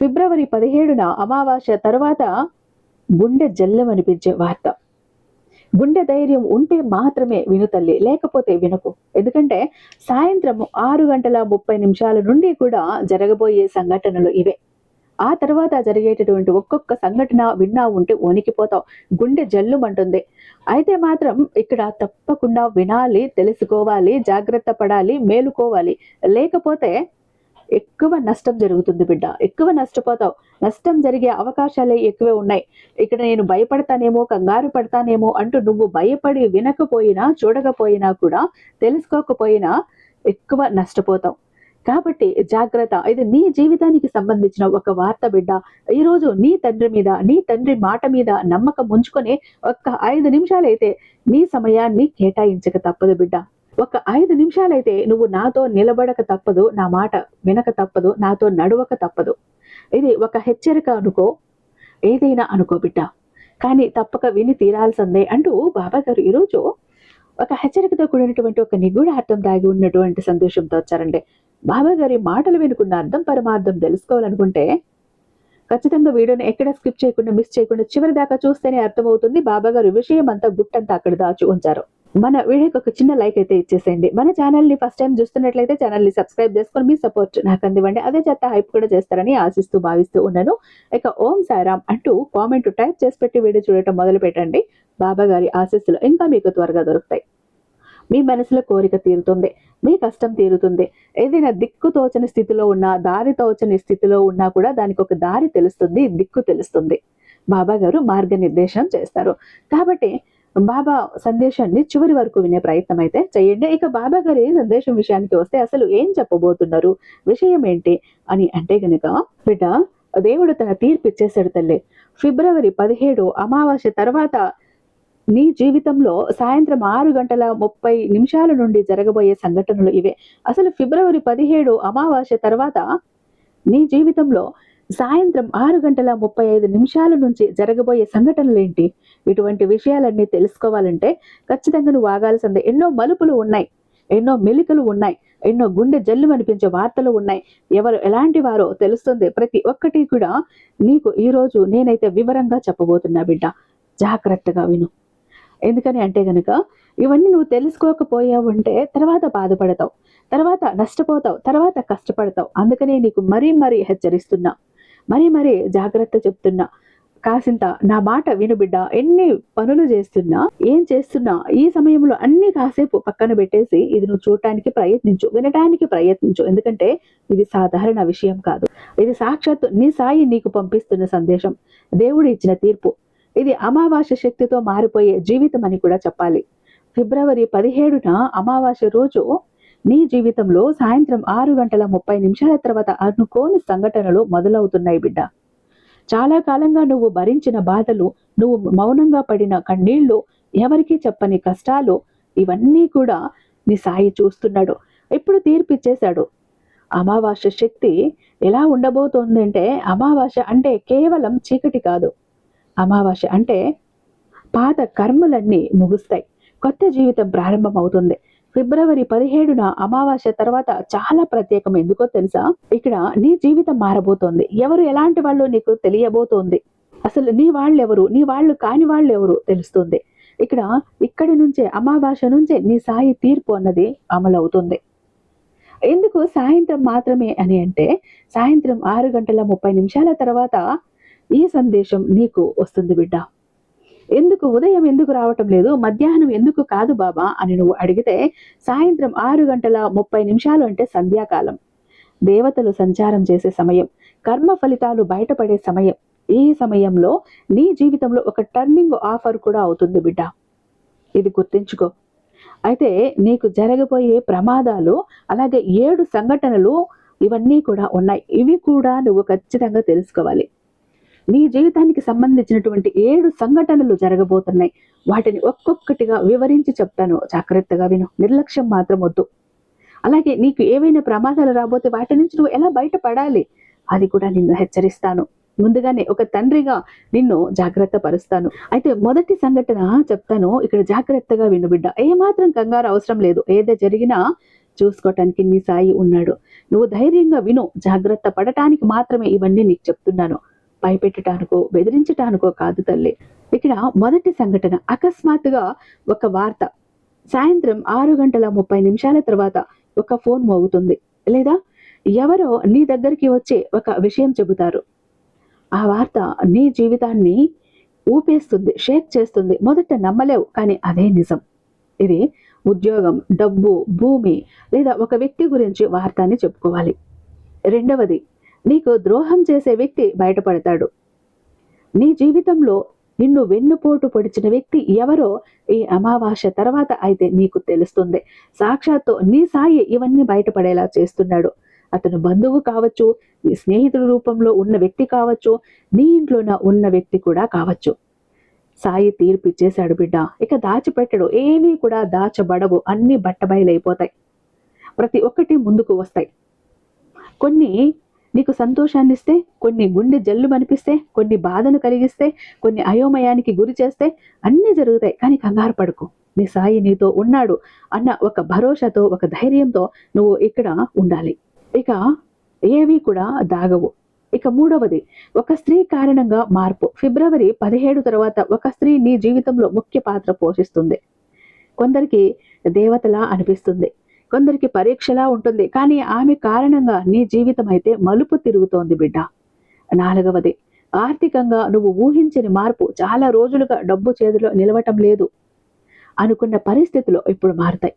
ఫిబ్రవరి పదిహేడున అమావాస్య తర్వాత గుండె జల్లమనిపించే వార్త. గుండె ధైర్యం ఉంటే మాత్రమే విను తల్లి లేకపోతే వినకు. ఎందుకంటే సాయంత్రం ఆరు గంటల ముప్పై నిమిషాల నుండి కూడా జరగబోయే సంఘటనలు ఇవే. ఆ తర్వాత జరిగేటటువంటి ఒక్కొక్క సంఘటన విన్నా ఉంటే వణికిపోతావు గుండె జల్లుమంటుంది. అయితే మాత్రం ఇక్కడ తప్పకుండా వినాలి తెలుసుకోవాలి జాగ్రత్త పడాలి మేలుకోవాలి. లేకపోతే ఎక్కువ నష్టం జరుగుతుంది బిడ్డ. ఎక్కువ నష్టపోతావు. నష్టం జరిగే అవకాశాలే ఎక్కువే ఉన్నాయి. ఇక్కడ నేను భయపడతానేమో కంగారు పడతానేమో అంటూ నువ్వు భయపడి వినకపోయినా చూడకపోయినా కూడా తెలుసుకోకపోయినా ఎక్కువ నష్టపోతావు. కాబట్టి జాగ్రత్త. ఇది నీ జీవితానికి సంబంధించిన ఒక వార్త బిడ్డ. ఈరోజు నీ తండ్రి మీద నీ తండ్రి మాట మీద నమ్మకం ఉంచుకొని ఒక్క ఐదు నిమిషాలైతే నీ సమయాన్ని కేటాయించక తప్పదు బిడ్డ. ఒక ఐదు నిమిషాలైతే నువ్వు నాతో నిలబడక తప్పదు నా మాట వినక తప్పదు నాతో నడవక తప్పదు. ఇది ఒక హెచ్చరిక అనుకో ఏదైనా అనుకో బిడ్డ. కానీ తప్పక విని తీరాల్సిందే అంటూ బాబా గారు ఈరోజు ఒక హెచ్చరికతో కూడినటువంటి ఒక నిగూఢ అర్థం దాగి ఉన్నటువంటి సంతోషంతో వచ్చారండి. బాబా గారి మాటలు వినుకున్న అర్థం పరమార్థం తెలుసుకోవాలనుకుంటే ఖచ్చితంగా వీడియోని ఎక్కడ స్కిప్ చేయకుండా మిస్ చేయకుండా చివరి దాకా చూస్తేనే అర్థమవుతుంది. బాబా గారు విషయం అంతా గుట్టంతా అక్కడ దాచి ఉంచారు. మన వీడియోకి ఒక చిన్న లైక్ అయితే ఇచ్చేసేయండి. మన ఛానల్ని ఫస్ట్ టైం చూస్తున్నట్లయితే ఛానల్ని సబ్స్క్రైబ్ చేసుకొని మీ సపోర్ట్ నాకు అందివ్వండి. అదే చేత హైప్ కూడా చేస్తారని ఆశిస్తూ భావిస్తూ ఉన్నాను. ఇక ఓం సాయిరామ్ అంటూ కామెంట్ టైప్ చేసి పెట్టి వీడియో చూడటం మొదలు పెట్టండి. బాబా గారి ఆశీస్సులు ఇంకా మీకు త్వరగా దొరుకుతాయి. మీ మనసులో కోరిక తీరుతుంది. మీ కష్టం తీరుతుంది. ఏదైనా దిక్కు తోచని స్థితిలో ఉన్నా దారి తోచని స్థితిలో ఉన్నా కూడా దానికి ఒక దారి తెలుస్తుంది దిక్కు తెలుస్తుంది. బాబా గారు మార్గనిర్దేశం చేస్తారు. కాబట్టి బాబా సందేశాన్ని చివరి వరకు వినే ప్రయత్నం అయితే చేయండి. ఇక బాబా గారి సందేశం విషయానికి వస్తే అసలు ఏం చెప్పబోతున్నారు? విషయం ఏంటి? అని అంటే గనుక బిడ్డ దేవుడు తన తీర్పు ఇచ్చేశాడు తల్లి. ఫిబ్రవరి పదిహేడు అమావాస్య తర్వాత నీ జీవితంలో సాయంత్రం ఆరు గంటల ముప్పై నిమిషాల నుండి జరగబోయే సంఘటనలు ఇవే. అసలు ఫిబ్రవరి పదిహేడు అమావాస్య తర్వాత నీ జీవితంలో సాయంత్రం ఆరు గంటల ముప్పై ఐదు నిమిషాల నుంచి జరగబోయే సంఘటనలు ఏంటి ఇటువంటి విషయాలన్నీ తెలుసుకోవాలంటే ఖచ్చితంగా నువ్వు ఆగాల్సిందే. ఎన్నో మలుపులు ఉన్నాయి. ఎన్నో మెలికలు ఉన్నాయి. ఎన్నో గుండె జల్లు అనిపించే వార్తలు ఉన్నాయి. ఎవరు ఎలాంటి వారో తెలుస్తుంది. ప్రతి ఒక్కటి కూడా నీకు ఈరోజు నేనైతే వివరంగా చెప్పబోతున్నా బిడ్డ. జాగ్రత్తగా విను. ఎందుకని అంటే గనక ఇవన్నీ నువ్వు తెలుసుకోకపోయావు అంటే తర్వాత బాధపడతావు. తర్వాత నష్టపోతావు. తర్వాత కష్టపడతావు. అందుకనే నీకు మరీ మరీ హెచ్చరిస్తున్నా. మరీ మరీ జాగ్రత్త చెప్తున్నా. కాసింత నా మాట విను బిడ్డ. ఎన్ని పనులు చేస్తున్నా ఏం చేస్తున్నా ఈ సమయంలో అన్ని కాసేపు పక్కన పెట్టేసి ఇది నువ్వు చూడటానికి ప్రయత్నించు వినటానికి ప్రయత్నించు. ఎందుకంటే ఇది సాధారణ విషయం కాదు. ఇది సాక్షాత్తు నీ సాయి నీకు పంపిస్తున్న సందేశం. దేవుడు ఇచ్చిన తీర్పు. ఇది అమావాస్య శక్తితో మారిపోయే జీవితం అని కూడా చెప్పాలి. ఫిబ్రవరి పదిహేడున అమావాస్య రోజు నీ జీవితంలో సాయంత్రం ఆరు గంటల ముప్పై నిమిషాల తర్వాత అనుకోని సంఘటనలు మొదలవుతున్నాయి బిడ్డ. చాలా కాలంగా నువ్వు భరించిన బాధలు నువ్వు మౌనంగా పడిన కన్నీళ్ళు ఎవరికీ చెప్పని కష్టాలు ఇవన్నీ కూడా నీ సాయి చూస్తున్నాడు. ఇప్పుడు తీర్పిచ్చేశాడు? అమావాస్య శక్తి ఎలా ఉండబోతోందంటే అమావాస్య అంటే కేవలం చీకటి కాదు. అమావాస్య అంటే పాత కర్మలన్నీ ముగుస్తాయి. కొత్త జీవితం ప్రారంభం అవుతుంది ఫిబ్రవరి పదిహేడున అమావాస్య తర్వాత చాలా ప్రత్యేకం. ఎందుకో తెలుసా? ఇక్కడ నీ జీవితం మారబోతోంది. ఎవరు ఎలాంటి వాళ్ళు నీకు తెలియబోతోంది? అసలు నీ వాళ్ళు ఎవరు నీ వాళ్ళు కాని వాళ్ళు ఎవరు తెలుస్తుంది. ఇక్కడ ఇక్కడి నుంచే అమావాస్య నుంచే నీ సాయి తీర్పు అన్నది అమలవుతుంది. ఎందుకు సాయంత్రం మాత్రమే అని అంటే సాయంత్రం ఆరు గంటల ముప్పై నిమిషాల తర్వాత ఈ సందేశం నీకు వస్తుంది బిడ్డ. ఎందుకు ఉదయం ఎందుకు రావటం లేదు? మధ్యాహ్నం ఎందుకు కాదు బాబా? అని నువ్వు అడిగితే సాయంత్రం ఆరు గంటల ముప్పై నిమిషాలు అంటే సంధ్యాకాలం. దేవతలు సంచారం చేసే సమయం కర్మ ఫలితాలు బయటపడే సమయం. ఈ సమయంలో నీ జీవితంలో ఒక టర్నింగ్ ఆఫర్ కూడా అవుతుంది బిడ్డ. ఇది గుర్తుంచుకో. అయితే నీకు జరగబోయే ప్రమాదాలు అలాగే ఏడు సంఘటనలు ఇవన్నీ కూడా ఉన్నాయి. ఇవి కూడా నువ్వు ఖచ్చితంగా తెలుసుకోవాలి. నీ జీవితానికి సంబంధించినటువంటి ఏడు సంఘటనలు జరగబోతున్నాయి. వాటిని ఒక్కొక్కటిగా వివరించి చెప్తాను. జాగ్రత్తగా విను. నిర్లక్ష్యం మాత్రం వద్దు. అలాగే నీకు ఏవైనా ప్రమాదాలు రాబోతే వాటి నుంచి నువ్వు ఎలా బయటపడాలి? అది కూడా నిన్ను హెచ్చరిస్తాను. ముందుగానే ఒక తండ్రిగా నిన్ను జాగ్రత్త పరుస్తాను. అయితే మొదటి సంఘటన చెప్తాను. ఇక్కడ జాగ్రత్తగా విను బిడ్డ. ఏమాత్రం కంగారు అవసరం లేదు. ఏదో జరిగినా చూసుకోవటానికి నీ సాయి ఉన్నాడు. నువ్వు ధైర్యంగా విను. జాగ్రత్త పడటానికి మాత్రమే ఇవన్నీ నీకు చెప్తున్నాను. భయపెట్టడానికో బెదిరించటానికో కాదు తల్లి. ఇక్కడ మొదటి సంఘటన అకస్మాత్తుగా ఒక వార్త. సాయంత్రం ఆరు గంటల ముప్పై నిమిషాల తర్వాత ఒక ఫోన్ మోగుతుంది. లేదా? ఎవరో నీ దగ్గరికి వచ్చే ఒక విషయం చెబుతారు. ఆ వార్త నీ జీవితాన్ని ఊపేస్తుంది షేక్ చేస్తుంది. మొదట నమ్మలేవు కానీ అదే నిజం. ఇది ఉద్యోగం డబ్బు భూమి లేదా ఒక వ్యక్తి గురించి వార్త అని చెప్పుకోవాలి. రెండవది నీకు ద్రోహం చేసే వ్యక్తి బయటపడతాడు. నీ జీవితంలో నిన్ను వెన్నుపోటు పొడిచిన వ్యక్తి ఎవరో ఈ అమావాస్య తర్వాత అయితే నీకు తెలుస్తుంది. సాక్షాత్తు నీ సాయి ఇవన్నీ బయటపడేలా చేస్తున్నాడు. అతను బంధువు కావచ్చు నీ స్నేహితుడి రూపంలో ఉన్న వ్యక్తి కావచ్చు నీ ఇంట్లోన ఉన్న వ్యక్తి కూడా కావచ్చు. సాయి తీర్పు ఇచ్చేశాడు బిడ్డ. ఇక దాచిపెట్టడు. ఏమీ కూడా దాచబడవు. అన్ని బట్టబయలైపోతాయి. ప్రతి ఒక్కటి ముందుకు వస్తాయి. కొన్ని నీకు సంతోషాన్ని ఇస్తే కొన్ని గుండె జల్లు అనిపిస్తే కొన్ని బాధను కలిగిస్తే కొన్ని అయోమయానికి గురి చేస్తే అన్నీ జరుగుతాయి. కానీ కంగారు పడుకు. నీ సాయి నీతో ఉన్నాడు అన్న ఒక భరోసాతో ఒక ధైర్యంతో నువ్వు ఇక్కడ ఉండాలి. ఇక ఏవి కూడా దాగవు. ఇక మూడవది ఒక స్త్రీ కారణంగా మార్పు. ఫిబ్రవరి పదిహేడు తర్వాత ఒక స్త్రీ నీ జీవితంలో ముఖ్య పాత్ర పోషిస్తుంది. కొందరికి దేవతలా అనిపిస్తుంది. కొందరికి పరీక్షలా ఉంటుంది. కానీ ఆమె కారణంగా నీ జీవితం అయితే మలుపు తిరుగుతోంది బిడ్డ. నాలుగవది ఆర్థికంగా నువ్వు ఊహించని మార్పు చాలా రోజులుగా డబ్బు చేతిలో నిలవటం లేదు. అనుకున్న పరిస్థితులు ఇప్పుడు మారుతాయి.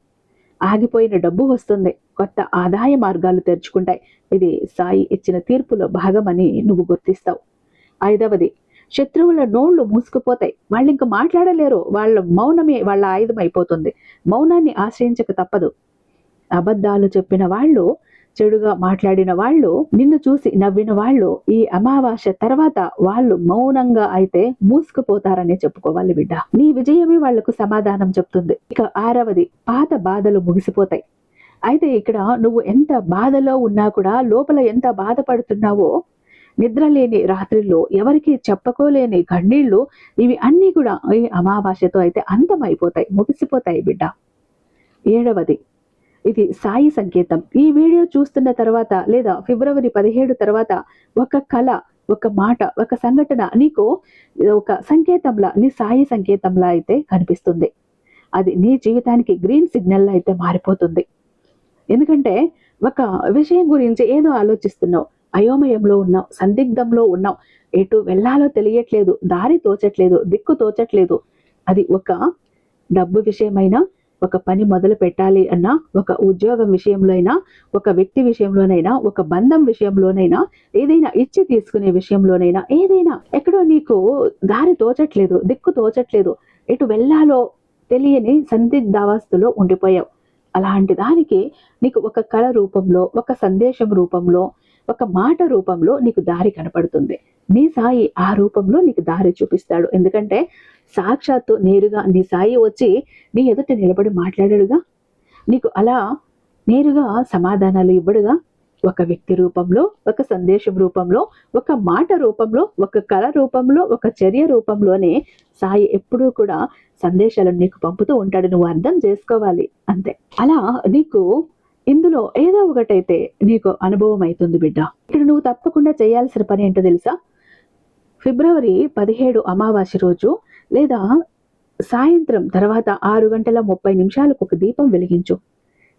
ఆగిపోయిన డబ్బు వస్తుంది. కొత్త ఆదాయ మార్గాలు తెరుచుకుంటాయి. ఇది సాయి ఇచ్చిన తీర్పులో భాగమని నువ్వు గుర్తిస్తావు. ఐదవది శత్రువుల నోళ్ళు మూసుకుపోతాయి. వాళ్ళు ఇంకా మాట్లాడలేరు. వాళ్ళ మౌనమే వాళ్ళ ఆయుధం అయిపోతుంది మౌనాన్ని ఆశ్రయించక తప్పదు. అబద్ధాలు చెప్పిన వాళ్ళు చెడుగా మాట్లాడిన వాళ్ళు నిన్ను చూసి నవ్విన వాళ్ళు ఈ అమావాస్య తర్వాత వాళ్ళు మౌనంగా అయితే మూసుకుపోతారని చెప్పుకోవాలి బిడ్డ. నీ విజయమే వాళ్ళకు సమాధానం చెప్తుంది. ఇక ఆరవది పాత బాధలు ముగిసిపోతాయి. అయితే ఇక్కడ నువ్వు ఎంత బాధలో ఉన్నా కూడా లోపల ఎంత బాధపడుతున్నావో నిద్ర లేని రాత్రిలో ఎవరికి చెప్పుకోలేని కన్నీళ్ళు ఇవి అన్నీ కూడా ఈ అమావాస్యతో అయితే అంతమైపోతాయి ముగిసిపోతాయి బిడ్డ. ఏడవది ఇది సాయి సంకేతం. ఈ వీడియో చూస్తున్న తర్వాత లేదా ఫిబ్రవరి పదిహేడు తర్వాత ఒక కళ ఒక మాట ఒక సంఘటన నీకు ఒక సంకేతంలా నీ సాయి సంకేతంలా అయితే కనిపిస్తుంది. అది నీ జీవితానికి గ్రీన్ సిగ్నల్ అయితే మారిపోతుంది. ఎందుకంటే ఒక విషయం గురించి ఏదో ఆలోచిస్తున్నావు. అయోమయంలో ఉన్నావు సందిగ్ధంలో ఉన్నావు. ఎటు వెళ్ళాలో తెలియట్లేదు దారి తోచట్లేదు దిక్కు తోచట్లేదు. అది ఒక డబ్బు విషయమైనా ఒక పని మొదలు పెట్టాలి అన్నా ఒక ఉద్యోగం విషయంలో అయినా ఒక వ్యక్తి విషయంలోనైనా ఒక బంధం విషయంలోనైనా ఏదైనా ఇచ్చి తీసుకునే విషయంలోనైనా ఏదైనా ఎక్కడో నీకు దారి తోచట్లేదు దిక్కు తోచట్లేదు ఎటు వెళ్ళాలో తెలియని సందిగ్ధావస్థలో ఉండిపోయావు. అలాంటి దానికి నీకు ఒక కళ రూపంలో ఒక సందేశం రూపంలో ఒక మాట రూపంలో నీకు దారి కనపడుతుంది. నీ సాయి ఆ రూపంలో నీకు దారి చూపిస్తాడు. ఎందుకంటే సాక్షాత్తు నేరుగా నీ సాయి వచ్చి నీ ఎదుట నిలబడి మాట్లాడాడుగా? నీకు అలా నేరుగా సమాధానాలు ఇవ్వడుగా? ఒక వ్యక్తి రూపంలో ఒక సందేశం రూపంలో ఒక మాట రూపంలో ఒక కళ రూపంలో ఒక చర్య రూపంలోనే సాయి ఎప్పుడూ కూడా సందేశాలను నీకు పంపుతూ ఉంటాడు. నువ్వు అర్థం చేసుకోవాలి. అంతే. అలా నీకు ఇందులో ఏదో ఒకటైతే నీకు అనుభవం అవుతుంది బిడ్డ. ఇక్కడ నువ్వు తప్పకుండా చేయాల్సిన పని ఏంటో తెలుసా? ఫిబ్రవరి పదిహేడు అమావాస్య రోజు లేదా సాయంత్రం తర్వాత ఆరు గంటల ముప్పై నిమిషాలకు ఒక దీపం వెలిగించు.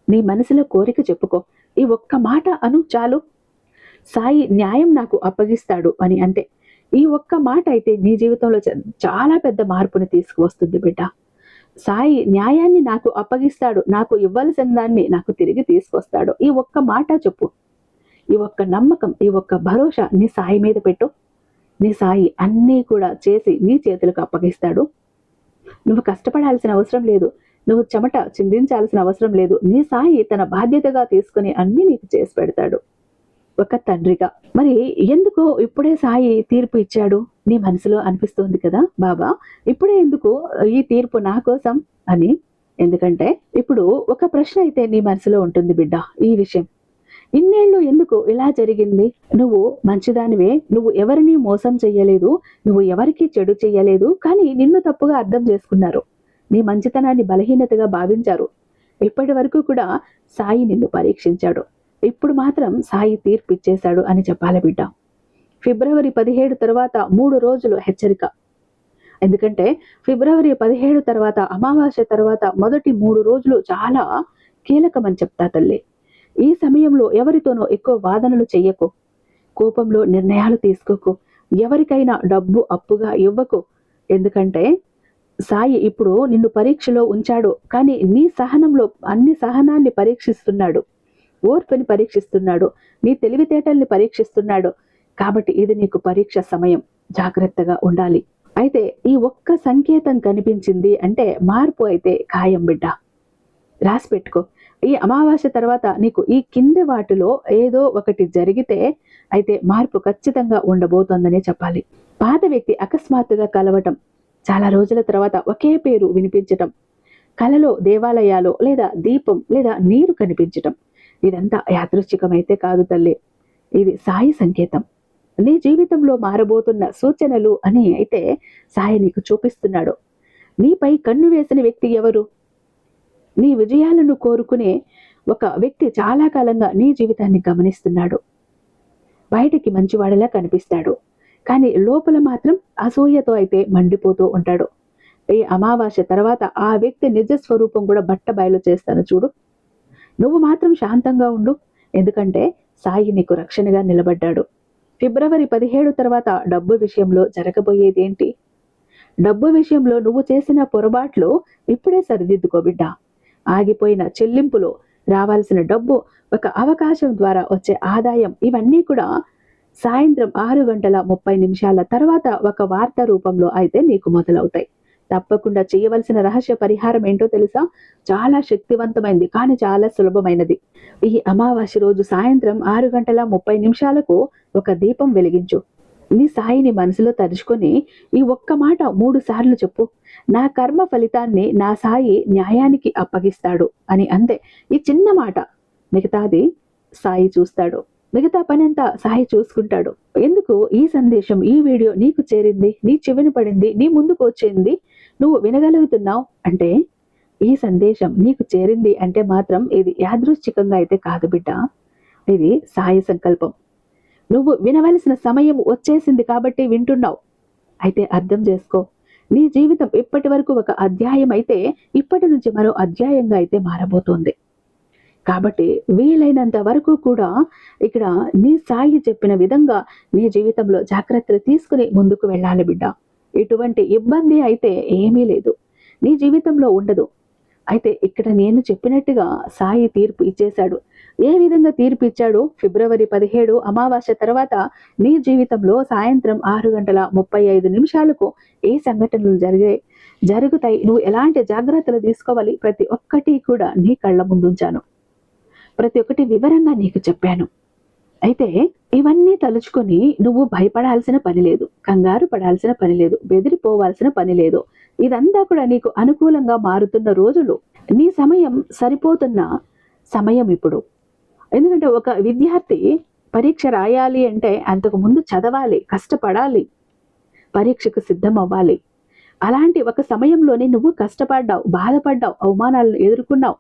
నీ మనసులో కోరిక చెప్పుకో. ఈ ఒక్క మాట అను చాలు. సాయి న్యాయం నాకు అప్పగిస్తాడు అని అంటే ఈ ఒక్క మాట అయితే నీ జీవితంలో చ- చాలా పెద్ద మార్పుని తీసుకువస్తుంది బిడ్డ. సాయి న్యాయాన్ని నాకు అప్పగిస్తాడు. నాకు ఇవ్వాల్సిన దాన్ని నాకు తిరిగి తీసుకొస్తాడు. ఈ ఒక్క మాట చెప్పు. ఈ ఒక్క నమ్మకం ఈ ఒక్క భరోసా నీ సాయి మీద పెట్టు. నీ సాయి అన్నీ కూడా చేసి నీ చేతులకు అప్పగిస్తాడు. నువ్వు కష్టపడాల్సిన అవసరం లేదు. నువ్వు చెమట చిందించాల్సిన అవసరం లేదు. నీ సాయి తన బాధ్యతగా తీసుకుని అన్ని నీకు చేసి పెడతాడు. ఒక తండ్రిగా. మరి ఎందుకు ఇప్పుడే సాయి తీర్పు ఇచ్చాడు. నీ మనసులో అనిపిస్తోంది కదా బాబా. ఇప్పుడే ఎందుకు ఈ తీర్పు నా కోసం అని. ఎందుకంటే ఇప్పుడు ఒక ప్రశ్న అయితే నీ మనసులో ఉంటుంది బిడ్డ ఈ విషయం. ఇన్నేళ్ళు ఎందుకు ఇలా జరిగింది? నువ్వు మంచిదానివే నువ్వు ఎవరిని మోసం చెయ్యలేదు నువ్వు ఎవరికి చెడు చెయ్యలేదు కానీ నిన్ను తప్పుగా అర్థం చేసుకున్నారు. నీ మంచితనాన్ని బలహీనతగా భావించారు. ఇప్పటి వరకు కూడా సాయి నిన్ను పరీక్షించాడు. ఇప్పుడు మాత్రం సాయి తీర్పు ఇచ్చేశాడు అని చెప్పాలి బిడ్డ. ఫిబ్రవరి పదిహేడు తర్వాత మూడు రోజులు హెచ్చరిక. ఎందుకంటే ఫిబ్రవరి పదిహేడు తర్వాత అమావాస్య తర్వాత మొదటి మూడు రోజులు చాలా కీలకమని చెప్తా తల్లి. ఈ సమయంలో ఎవరితోనో ఎక్కువ వాదనలు చెయ్యకు. కోపంలో నిర్ణయాలు తీసుకోకు. ఎవరికైనా డబ్బు అప్పుగా ఇవ్వకు. ఎందుకంటే సాయి ఇప్పుడు నిన్ను పరీక్షలో ఉంచాడు కానీ నీ సహనంలో అన్ని సహనాన్ని పరీక్షిస్తున్నాడు. ఓర్పుని పరీక్షిస్తున్నాడు నీ తెలివితేటల్ని పరీక్షిస్తున్నాడు. కాబట్టి ఇది నీకు పరీక్ష సమయం. జాగ్రత్తగా ఉండాలి. అయితే ఈ ఒక్క సంకేతం కనిపించింది అంటే మార్పు అయితే ఖాయం బిడ్డ. రాసి పెట్టుకో. ఈ అమావాస్య తర్వాత నీకు ఈ కింది వాటిలో ఏదో ఒకటి జరిగితే అయితే మార్పు ఖచ్చితంగా ఉండబోతోందనే చెప్పాలి. పాత వ్యక్తి అకస్మాత్తుగా కలవటం చాలా రోజుల తర్వాత ఒకే పేరు వినిపించటం కలలో దేవాలయాలు లేదా దీపం లేదా నీరు కనిపించటం ఇదంతా యాదృచ్ఛికమైతే కాదు తల్లి. ఇది సాయి సంకేతం. నీ జీవితంలో మారబోతున్న సూచనలు అని అయితే సాయి నీకు చూపిస్తున్నాడు. నీపై కన్ను వేసిన వ్యక్తి ఎవరు? నీ విజయాలను కోరుకునే ఒక వ్యక్తి చాలా కాలంగా నీ జీవితాన్ని గమనిస్తున్నాడు. బయటికి మంచివాడిలా కనిపిస్తాడు. కానీ లోపల మాత్రం అసూయతో అయితే మండిపోతూ ఉంటాడు. ఈ అమావాస్య తర్వాత ఆ వ్యక్తి నిజ స్వరూపం కూడా బట్ట బయలు చేస్తాను చూడు. నువ్వు మాత్రం శాంతంగా ఉండు. ఎందుకంటే సాయి నీకు రక్షణగా నిలబడ్డాడు. ఫిబ్రవరి పదిహేడు తర్వాత డబ్బు విషయంలో జరగబోయేదేంటి? డబ్బు విషయంలో నువ్వు చేసిన పొరపాట్లు ఇప్పుడే సరిదిద్దుకో బిడ్డ. ఆగిపోయిన చెల్లింపులు రావాల్సిన డబ్బు ఒక అవకాశం ద్వారా వచ్చే ఆదాయం ఇవన్నీ కూడా సాయంత్రం ఆరు గంటల ముప్పై నిమిషాల తర్వాత ఒక వార్త రూపంలో అయితే నీకు మొదలవుతాయి. తప్పకుండా చేయవలసిన రహస్య పరిహారం ఏంటో తెలుసా? చాలా శక్తివంతమైంది కానీ చాలా సులభమైనది. ఈ అమావాస్య రోజు సాయంత్రం ఆరు గంటల ముప్పై నిమిషాలకు ఒక దీపం వెలిగించు. నీ సాయిని మనసులో తరుచుకొని ఈ ఒక్క మాట మూడు సార్లు చెప్పు. నా కర్మ ఫలితాన్ని నా సాయి న్యాయానికి అప్పగిస్తాడు అని అంతే ఈ చిన్న మాట మిగతాది సాయి చూస్తాడు. మిగతా పనంతా సాయి చూసుకుంటాడు. ఎందుకు ఈ సందేశం ఈ వీడియో నీకు చేరింది? నీ చెవిన పడింది? నీ ముందుకు వచ్చింది? నువ్వు వినగలుగుతున్నావు? అంటే ఈ సందేశం నీకు చేరింది అంటే మాత్రం ఇది యాదృశ్చికంగా అయితే కాదు బిడ్డ. ఇది సాయి సంకల్పం. నువ్వు వినవలసిన సమయం వచ్చేసింది కాబట్టి వింటున్నావు. అయితే అర్థం చేసుకో. నీ జీవితం ఇప్పటి వరకు ఒక అధ్యాయం అయితే ఇప్పటి నుంచి మరో అధ్యాయంగా అయితే మారబోతోంది. కాబట్టి వీలైనంత వరకు కూడా ఇక్కడ నీ సాయి చెప్పిన విధంగా నీ జీవితంలో జాగ్రత్తలు తీసుకుని ముందుకు వెళ్ళాలి బిడ్డ. ఇటువంటి ఇబ్బంది అయితే ఏమీ లేదు. నీ జీవితంలో ఉండదు. అయితే ఇక్కడ నేను చెప్పినట్టుగా సాయి తీర్పు ఇచ్చేశాడు. ఏ విధంగా తీర్పిచ్చాడో ఫిబ్రవరి పదిహేడు అమావాస్య తర్వాత నీ జీవితంలో సాయంత్రం ఆరు గంటల ముప్పై ఐదు నిమిషాలకు ఏ సంఘటనలు జరిగాయి? జరుగుతాయి. నువ్వు ఎలాంటి జాగ్రత్తలు తీసుకోవాలి? ప్రతి ఒక్కటి కూడా నీ కళ్ళ ముందుంచాను. ప్రతి ఒక్కటి వివరంగా నీకు చెప్పాను. అయితే ఇవన్నీ తలుచుకొని నువ్వు భయపడాల్సిన పని లేదు. కంగారు పడాల్సిన పని లేదు. బెదిరిపోవాల్సిన పని లేదు. ఇదంతా కూడా నీకు అనుకూలంగా మారుతున్న రోజులు. నీ సమయం సరిపోతున్న సమయం ఇప్పుడు. ఎందుకంటే ఒక విద్యార్థి పరీక్ష రాయాలి అంటే అంతకు ముందు చదవాలి కష్టపడాలి పరీక్షకు సిద్ధం అవ్వాలి అలాంటి ఒక సమయంలోనే నువ్వు కష్టపడ్డావు బాధపడ్డావు అవమానాలను ఎదుర్కొన్నావు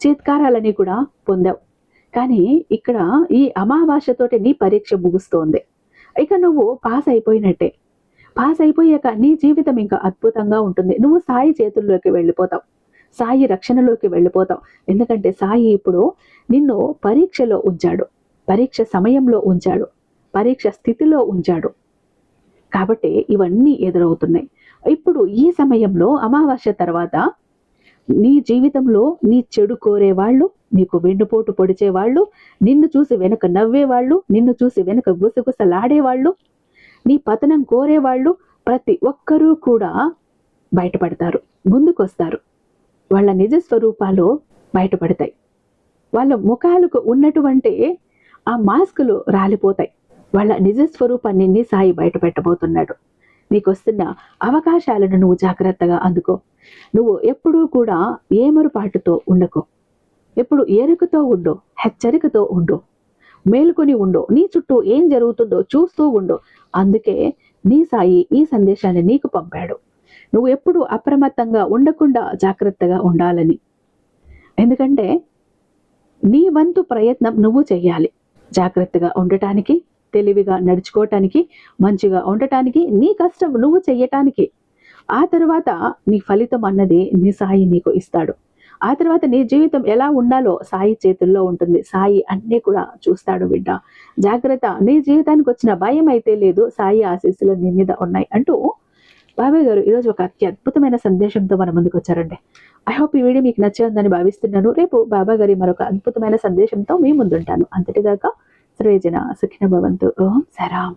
చేత్కారాలని కూడా పొందావు. కానీ ఇక్కడ ఈ అమావాస్యతోటి నీ పరీక్ష ముగుస్తోంది. ఇక నువ్వు పాస్ అయిపోయినట్టే. పాస్ అయిపోయాక నీ జీవితం ఇంకా అద్భుతంగా ఉంటుంది. నువ్వు సాయి చేతుల్లోకి వెళ్ళిపోతావు. సాయి రక్షణలోకి వెళ్ళిపోతాం. ఎందుకంటే సాయి ఇప్పుడు నిన్ను పరీక్షలో ఉంచాడు. పరీక్ష సమయంలో ఉంచాడు. పరీక్ష స్థితిలో ఉంచాడు. కాబట్టి ఇవన్నీ ఎదురవుతున్నాయి. ఇప్పుడు ఈ సమయంలో అమావాస్య తర్వాత నీ జీవితంలో నీ చెడు కోరేవాళ్ళు నీకు వెన్నుపోటు పొడిచేవాళ్ళు నిన్ను చూసి వెనక నవ్వేవాళ్ళు నిన్ను చూసి వెనక గుసగుసలాడేవాళ్ళు నీ పతనం కోరేవాళ్ళు ప్రతి ఒక్కరూ కూడా బయటపడతారు ముందుకొస్తారు. వాళ్ళ నిజ స్వరూపాలు బయటపడతాయి. వాళ్ళ ముఖాలకు ఉన్నటువంటి ఆ మాస్కులు రాలిపోతాయి. వాళ్ళ నిజ స్వరూపాన్ని నీ సాయి బయటపెట్టబోతున్నాడు. నీకు వస్తున్న అవకాశాలను నువ్వు జాగ్రత్తగా అందుకో. నువ్వు ఎప్పుడూ కూడా ఏమరుపాటుతో ఉండకు. ఎప్పుడు ఎరుకతో ఉండు హెచ్చరికతో ఉండు. మేలుకొని ఉండు నీ చుట్టూ ఏం జరుగుతుందో చూస్తూ ఉండు. అందుకే నీ సాయి ఈ సందేశాన్ని నీకు పంపాడు. నువ్వు ఎప్పుడు అప్రమత్తంగా ఉండకుండా జాగ్రత్తగా ఉండాలని. ఎందుకంటే నీ వంతు ప్రయత్నం నువ్వు చేయాలి జాగ్రత్తగా ఉండటానికి తెలివిగా నడుచుకోవటానికి మంచిగా ఉండటానికి నీ కష్టం నువ్వు చెయ్యటానికి. ఆ తర్వాత నీ ఫలితం అన్నది నీ సాయి నీకు ఇస్తాడు. ఆ తర్వాత నీ జీవితం ఎలా ఉండాలో సాయి చేతుల్లో ఉంటుంది. సాయి అన్నీ కూడా చూస్తాడు బిడ్డ. జాగ్రత్త నీ జీవితానికి వచ్చిన భయం అయితే లేదు సాయి ఆశీస్సులు నీ మీద ఉన్నాయి అంటూ బాబాయ్ గారు ఈరోజు ఒక అత్యద్భుతమైన సందేశంతో మన ముందుకు వచ్చారండి. ఐ హోప్ ఈ వీడియో మీకు నచ్చిందని భావిస్తున్నాను. రేపు బాబా గారి మరొక అద్భుతమైన సందేశంతో మీ ముందుంటాను. అంతటిదాకా సర్వేజన సుఖిన భవంతు ఓం సరాం